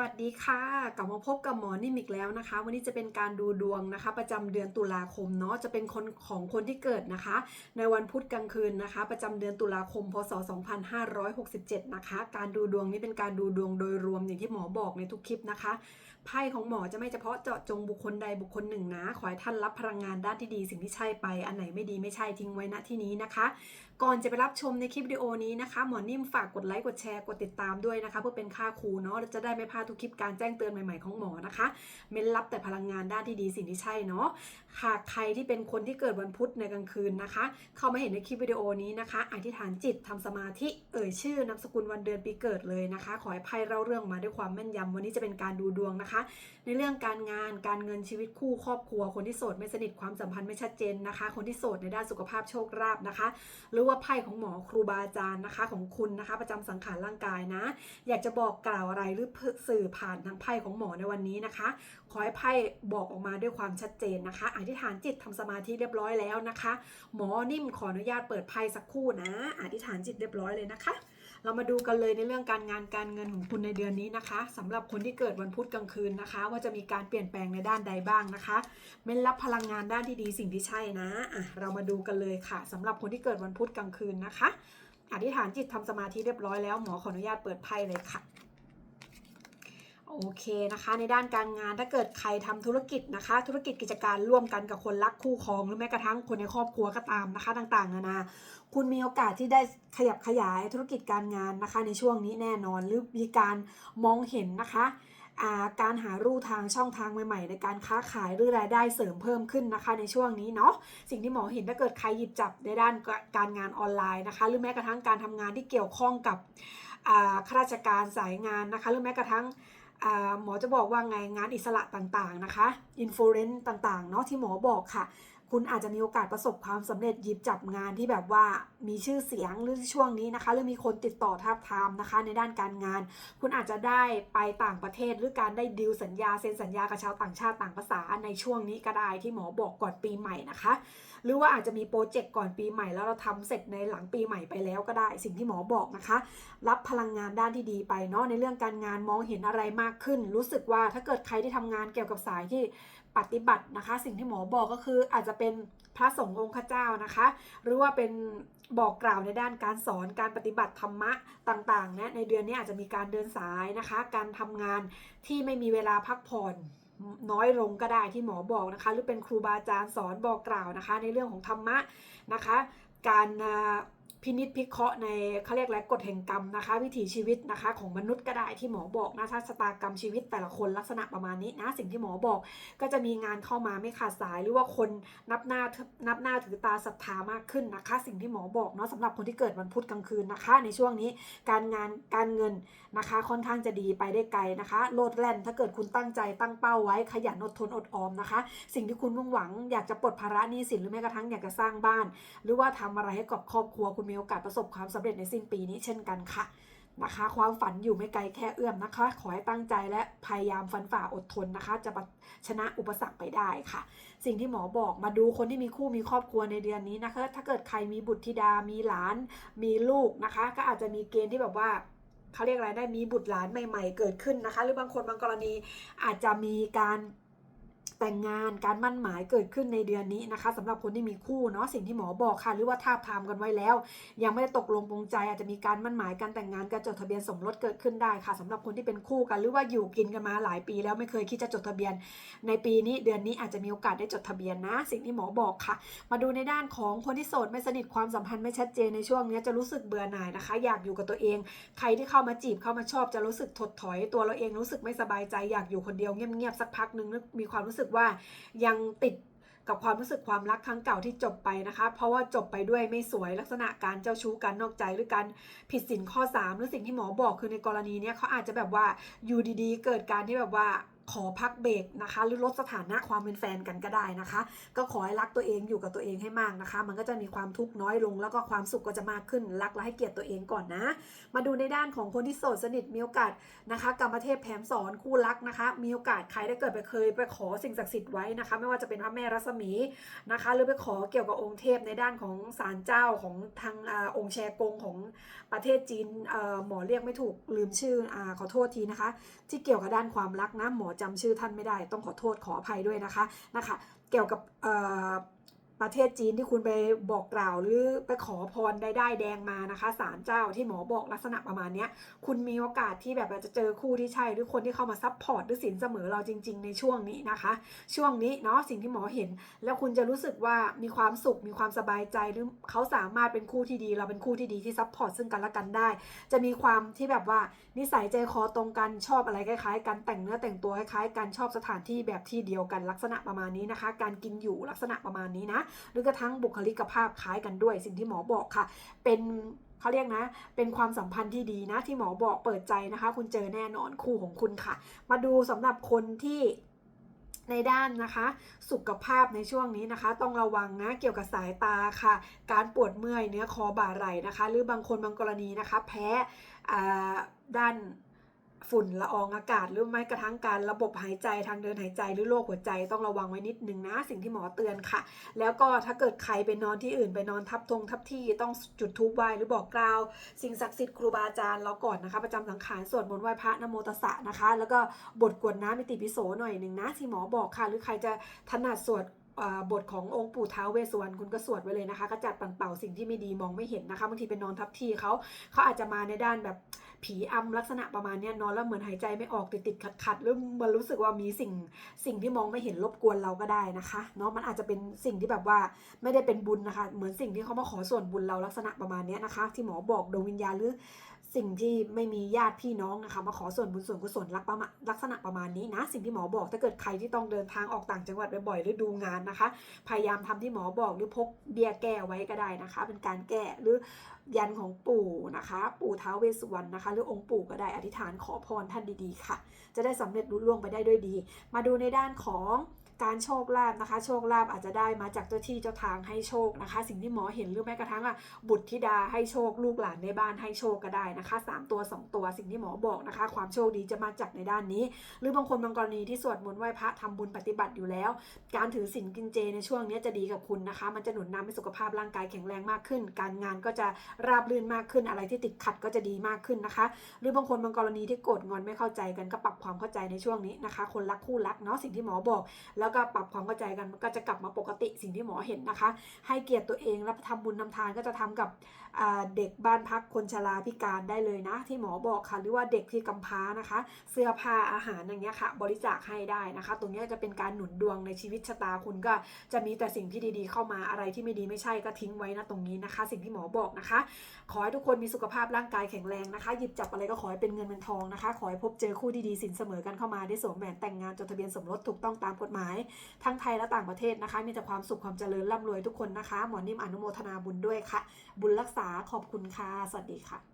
วัสดีค่ะ กลับมาพบกับหมอนิ่มอีกแล้วนะคะ วันนี้จะเป็นการดูดวงนะคะ ประจำเดือนตุลาคมเนาะจะเป็นคนของคนที่เกิดนะคะ ในวันพุธกลางคืนนะคะ ประจำเดือนตุลาคมพศ 2567 นะคะ การดูดวงนี้เป็นการดูดวงโดยรวมอย่างที่หมอบอกในทุกคลิปนะคะไพ่ของหมอจะไม่เฉพาะเจาะจงบุคคลใดบุคคลหนึ่งนะขอให้ท่านรับพลังงานด้านที่ดี สิ่งที่ใช่ไปอันไหนไม่ดีไม่ใช่ทิ้งไว้ณที่นี้นะคะก่อนจะไปรับชมในคลิปวิดีโอนี้นะคะ หมอนิ่มฝากกดไลค์กดแชร์กดติดตามด้วยนะคะ เพื่อเป็นค่าครูเนาะจะได้ไม่พลาดทุกคลิปการแจ้งเตือนใหม่ๆของหมอนะคะ เม้นรับแต่พลังงานด้านที่ดีสิ่งที่ใช่เนาะหากใครที่เป็นคนที่เกิดวันพุธในกลางคืนนะคะ เข้ามาเห็นในคลิปวิดีโอนี้นะคะอธิษฐานจิตทำสมาธิเอ่ยชื่อนามสกุลวันเดือนปีเกิดเลยนะคะ ขอให้ไพ่เล่าเรื่องมาด้วยความแม่นยำวันนี้จะเป็นการดูดวงนะคะ ในเรื่องการงานการเงินชีวิตคู่ครอบครัว คนที่โสดไม่สนิทความสัมพันธ์ไม่ชัดเจนนะคะ คนที่โสดในด้านสุขภาพโชคลาภนะคะหรือว่าไพ่ของหมอครูบาอาจารย์นะคะ ของคุณนะคะ ประจำสังขารร่างกายนะ อยากจะบอกกล่าวอะไรหรือสื่อผ่านทางไพ่ของหมอในวันนี้นะคะ ขอให้ไพ่บอกออกมาด้วยความชัดเจนนะคะอธิษฐานจิตทำสมาธิเรียบร้อยแล้วนะคะ หมอนิ่มขออนุญาตเปิดไพ่สักครู่นะอธิษฐานจิตเรียบร้อยเลยนะคะ เรามาดูกันเลยในเรื่องการงานการเงินของคุณในเดือนนี้นะคะสำหรับคนที่เกิดวันพุธกลางคืนนะคะ ว่าจะมีการเปลี่ยนแปลงในด้านใดบ้างนะคะเม้นรับพลังงานด้านที่ดีสิ่งที่ใช่นะอะเรามาดูกันเลยค่ะสำหรับคนที่เกิดวันพุธกลางคืนนะคะอธิษฐานจิตทำสมาธิเรียบร้อยแล้วหมอขออนุญาตเปิดไพ่เลยค่ะ โอเคนะคะ ในด้านการงานถ้าเกิดใครทำธุรกิจนะคะ ธุรกิจกิจการร่วมกันกับคนรักคู่ครองหรือแม้กระทั่งคนในครอบครัวก็ตามนะคะ ต่างๆนานาคุณมีโอกาสที่ได้ขยับขยายธุรกิจการงานนะคะ ในช่วงนี้แน่นอนหรือมีการมองเห็นนะคะาการหารูทางช่องทางใหม่ๆ ในการค้าขายหรือรายได้เสริมเพิ่มขึ้นนะคะ ในช่วงนี้เนาะสิ่งที่หมอเห็นถ้าเกิดใครหยิบจับในด้านการงานออนไลน์นะคะ หรือแม้กระทั่งการทำงานที่เกี่ยวข้องกับข้าราชการสายงานนะคะ หรือแม้กระทั่ง หมอจะบอกว่าไงงานอิสระต่างๆนะคะอินฟลูเอนซ์ต่างๆเนาะที่หมอบอกค่ะ คุณอาจจะมีโอกาสประสบความสำเร็จหยิบจับงานที่แบบว่ามีชื่อเสียงหรือช่วงนี้นะคะหรือมีคนติดต่อทาบทามนะคะ ในด้านการงาน คุณอาจจะได้ไปต่างประเทศหรือการได้ดีลสัญญาเซ็นสัญญากับชาวต่างชาติต่างภาษาในช่วงนี้ก็ได้ที่หมอบอกก่อนปีใหม่นะคะ หรือว่าอาจจะมีโปรเจกต์ก่อนปีใหม่ แล้วเราทำเสร็จในหลังปีใหม่ไปแล้วก็ได้ สิ่งที่หมอบอกนะคะ รับพลังงานด้านที่ดีไปเนาะในเรื่องการงานมองเห็นอะไรมากขึ้น รู้สึกว่าถ้าเกิดใครที่ทำงานเกี่ยวกับสายที่ ปฏิบัตินะคะ สิ่งที่หมอบอกก็คืออาจจะเป็นพระสงฆ์องค์เจ้านะคะ หรือว่าเป็นบอกกล่าวในด้านการสอนการปฏิบัติธรรมะต่างๆนะในเดือนนี้อาจจะมีการเดินสายนะคะ การทำงานที่ไม่มีเวลาพักผ่อนน้อยลงก็ได้ที่หมอบอกนะคะ หรือเป็นครูบาอาจารย์สอนบอกกล่าวนะคะ ในเรื่องของธรรมะนะคะ การ พินิษพิเคราะห์ในเขาเรียกอะไรกฎแห่งกรรมนะคะ วิถีชีวิตนะคะ ของมนุษย์ก็ได้ที่หมอบอกนะชะตากรรมชีวิตแต่ละคนลักษณะประมาณนี้นะสิ่งที่หมอบอกก็จะมีงานเข้ามาไม่ขาดสายหรือว่าคนนับหน้านับหน้าถือตาศรัทธามากขึ้นนะคะ สิ่งที่หมอบอกเนาะสำหรับคนที่เกิดวันพุธกลางคืนนะคะ ในช่วงนี้การงานการเงินนะคะ ค่อนข้างจะดีไปได้ไกลนะคะโลดแล่นถ้าเกิดคุณตั้งใจตั้งเป้าไว้ขยันอดทนอดออมนะคะ สิ่งที่คุณมุ่งหวังอยากจะปลดภาระหนี้สินหรือแม้กระทั่งอยากจะสร้างบ้าน หรือว่าทำอะไรให้กับครอบครัวคุณมีโอกาสประสบความสำเร็จในสิ้นปีนี้เช่นกันค่ะนะคะ ความฝันอยู่ไม่ไกลแค่เอื้อมนะคะ ขอให้ตั้งใจและพยายามฟันฝ่าอดทนนะคะ จะชนะอุปสรรคไปได้ค่ะ สิ่งที่หมอบอกมาดูคนที่มีคู่มีครอบครัวในเดือนนี้นะคะ ถ้าเกิดใครมีบุตรธิดามีหลาน มีลูกนะคะ ก็อาจจะมีเกณฑ์ที่แบบว่าเขาเรียกอะไรได้มีบุตรหลานใหม่ ๆ เกิดขึ้นนะคะ หรือบางคนบางกรณีอาจจะมีการ แต่งงานการมั่นหมายเกิดขึ้นในเดือนนี้นะคะสำหรับคนที่มีคู่เนาะสิ่งที่หมอบอกค่ะ หรือว่าทาบทามกันไว้แล้ว ยังไม่ได้ตกลงปรงใจ อาจจะมีการมั่นหมายการแต่งงานการจดทะเบียนสมรสเกิดขึ้นได้ค่ะสำหรับคนที่เป็นคู่กัน หรือว่าอยู่กินกันมาหลายปีแล้วไม่เคยคิดจะจดทะเบียน ในปีนี้เดือนนี้อาจจะมีโอกาสได้จดทะเบียนนะ สิ่งที่หมอบอกค่ะ มาดูในด้านของคนที่โสดไม่สนิทความสัมพันธ์ไม่ชัดเจนในช่วงนี้จะรู้สึกเบื่อหน่ายนะคะ อยากอยู่กับตัวเอง ใครที่เข้ามาจีบเข้ามาชอบจะรู้สึกถดถอยตัวเราเองรู้สึกไม่สบายใจอยากอยู่คนเดียวเงียบๆสักพักหนึ่งมีความรู้สึกว่ายังติดกับความรู้สึกความรักครั้งเก่าที่จบไปนะคะ เพราะว่าจบไปด้วยไม่สวยลักษณะการเจ้าชู้การนอกใจหรือการผิดสินข้อ 3 หรือสิ่งที่หมอบอกคือในกรณีเนี้ยเขาอาจจะแบบว่าอยู่ดีๆ เกิดการที่แบบว่า ขอพักเบรกนะคะ หรือลดสถานะความเป็นแฟนกันก็ได้นะคะ ก็ขอให้รักตัวเองอยู่กับตัวเองให้มากนะคะ มันก็จะมีความทุกข์น้อยลง แล้วก็ความสุขก็จะมากขึ้นรักและให้เกียรติตัวเองก่อนนะ มาดูในด้านของคนที่โสดสนิทมีโอกาสนะคะกรรมเทพแผมสอนคู่รักนะคะ มีโอกาสใครได้เกิดไปเคย ไปขอสิ่งศักดิ์สิทธิ์ไว้นะคะ ไม่ว่าจะเป็นพระแม่รัศมีนะคะ หรือไปขอเกี่ยวกับองค์เทพในด้านของศาลเจ้าของทางอองค์แชกงของประเทศจีนหมอเรียกไม่ถูกลืมชื่ออขอโทษทีนะคะ ที่เกี่ยวกับด้านความรักนะหมอจำชื่อท่านไม่ได้ ต้องขอโทษขออภัยด้วยนะคะนะคะ เกี่ยวกับ ประเทศจีนที่คุณไปบอกกล่าวหรือไปขอพรได้ได้แดงมานะคะศาลเจ้าที่หมอบอกลักษณะประมาณเนี้ยคุณมีโอกาสที่แบบจะเจอคู่ที่ใช่หรือคนที่เข้ามาซับพอร์ตหรือสินเสมอเราจริง ๆ ในช่วงนี้นะคะ ช่วงนี้เนาะสิ่งที่หมอเห็น แล้วคุณจะรู้สึกว่ามีความสุขมีความสบายใจหรือเขาสามารถเป็นคู่ที่ดี เราเป็นคู่ที่ดีที่ซับพอร์ตซึ่งกันและกันได้ จะมีความที่แบบว่านิสัยใจคอตรงกันชอบอะไรคล้ายๆ กันแต่งเนื้อแต่งตัวคล้ายๆกันชอบสถานที่แบบที่เดียวกันลักษณะประมาณนี้นะคะ การกินอยู่ลักษณะประมาณนี้นะหรือกระทั่งบุคลิกภาพคล้ายกันด้วย สิ่งที่หมอบอกค่ะ เป็นเขาเรียกนะ เป็นความสัมพันธ์ที่ดีนะ ที่หมอบอกเปิดใจนะคะ คุณเจอแน่นอนคู่ของคุณค่ะ มาดูสำหรับคนที่ในด้านนะคะ สุขภาพในช่วงนี้นะคะ ต้องระวังนะเกี่ยวกับสายตาค่ะ การปวดเมื่อยเนื้อคอบ่าไหล่นะคะ หรือบางคนบางกรณีนะคะ แพ้ด้าน ฝุ่นละอองอากาศหรือไม่กระทั่งการระบบหายใจทางเดินหายใจหรือโรคหัวใจต้องระวังไว้นิดนึงนะ สิ่งที่หมอเตือนค่ะ แล้วก็ถ้าเกิดใครไปนอนที่อื่นไปนอนทับทงทับที่ต้องจุดทูบไหว้หรือบอกกล่าว สิ่งศักดิ์สิทธิ์ครูบาอาจารย์เราก่อนนะคะ ประจำสังขารสวดมนต์ไหว้พระนโมตสะนะคะ แล้วก็บทกวดน้ำมิติปิโสหน่อยหนึ่งนะที่หมอบอกค่ะ หรือใครจะถนัดสวด บทขององค์ปู่ท้าวเวสสุวรรณคุณก็สวดไว้เลยนะคะกระจัดปัดเป่าสิ่งที่ไม่ดีมองไม่เห็นนะคะบางทีไปนอนทับที่เขาเขาอาจจะมาในด้านแบบผีอำลักษณะประมาณนี้นอนแล้วเหมือนหายใจไม่ออกติดติดขัดขัดๆหรือมันรู้สึกว่ามีสิ่งสิ่งที่มองไม่เห็นรบกวนเราก็ได้นะคะเนาะมันอาจจะเป็นสิ่งที่แบบว่าไม่ได้เป็นบุญนะคะ เหมือนสิ่งที่เขามาขอส่วนบุญเราลักษณะประมาณนี้นะคะ ที่หมอบอกดวงวิญญาณหรือสิ่งที่ไม่มีญาติพี่น้องนะคะมาขอส่วนบุญส่วนกุศลลักประมาณลักษณะประมาณนี้นะ สิ่งที่หมอบอกถ้าเกิดใครที่ต้องเดินทางออกต่างจังหวัดบ่อยๆหรือดูงานนะคะ พยายามทำที่หมอบอกหรือพกเบียร์แก้ไว้ก็ได้นะคะ เป็นการแก้หรือยันของปู่นะคะ ปู่ท้าวเวสสุวรรณนะคะ หรือองค์ปู่ก็ได้อธิษฐานขอพรท่านดีๆ ค่ะ จะได้สำเร็จรุ่ล่วงไปได้ด้วยดี มาดูในด้านของ การโชคลาภนะคะ โชคลาภอาจจะได้มาจากเจ้าที่เจ้าทางให้โชคนะคะ สิ่งที่หมอเห็นหรือแม้กระทั่งอะบุตรธิดาให้โชคลูกหลานในบ้านให้โชคก็ได้นะคะสามตัวสองตัวสิ่งที่หมอบอกนะคะ ความโชคดีจะมาจากในด้านนี้ หรือบางคนบางกรณีที่สวดมนต์ไหว้พระทำบุญปฏิบัติอยู่แล้ว การถือศีลกินเจในช่วงนี้จะดีกับคุณนะคะ มันจะหนุนนำให้สุขภาพร่างกายแข็งแรงมากขึ้น การงานก็จะราบรื่นมากขึ้นอะไรที่ติดขัดก็จะดีมากขึ้นนะคะ หรือบางคนบางกรณีที่โกรธงอนไม่เข้าใจกันก็ปรับความเข้าใจในช่วงนี้นะคะ คนรักคู่รักเนาะสิ่งที่หมอบอกแแล้วก็ปรับความเข้าใจกันมันก็จะกลับมาปกติสิ่งที่หมอเห็นนะคะ ให้เกียรติตัวเองแล้วทำบุญทำทานก็จะทำกับ เด็กบ้านพักคนชราพิการได้เลยนะ ที่หมอบอกค่ะ หรือว่าเด็กที่กำพร้านะคะ เสื้อผ้าอาหารอย่างเงี้ยค่ะ บริจาคให้ได้นะคะ ตรงนี้จะเป็นการหนุนดวงในชีวิตชะตาคุณก็จะมีแต่สิ่งที่ดีๆ เข้ามาอะไรที่ไม่ดีไม่ใช่ก็ทิ้งไว้นะตรงนี้นะคะ สิ่งที่หมอบอกนะคะ ขอให้ทุกคนมีสุขภาพร่างกายแข็งแรงนะคะ หยิบจับอะไรก็ขอให้เป็นเงินเป็นทองนะคะ ขอให้พบเจอคู่ดีๆสินเสมอกันเข้ามาได้สวมแหวนแต่งงานจดทะเบียนสมรสถูกต้องตามกฎหมาย ทั้งไทยและต่างประเทศนะคะ มีแต่ความสุขความเจริญร่ำรวยทุกคนนะคะ หมอนิ่มอนุโมทนาบุญด้วยค่ะ บุญรักษาขอบคุณค่ะ สวัสดีค่ะ